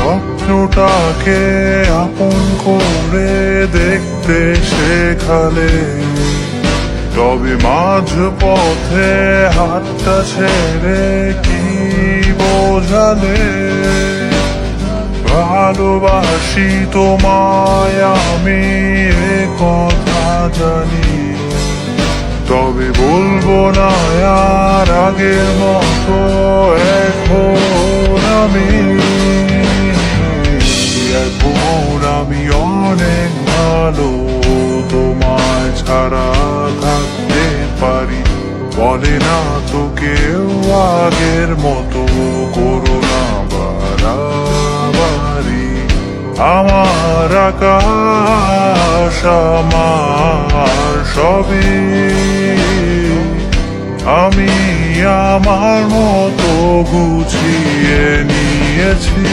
স্বপ্নটাকে আপন করে দেখতে শেখালে। তবে মাঝ পথে হাতটা ছেড়ে কি বোঝালে? ভালোবাসি তোমায়, আমি কথা জানি। তবে বলব না, আর আগের মতো এখন আমি। ভালো তোমায় ছাড়া থাকতে পারি। বলে না তো কেউ আগের মতো করো না বাড়াবাড়ি। আমার আকাশ, আমার সবই। আমি আমার মতো গুছিয়ে নিয়েছি।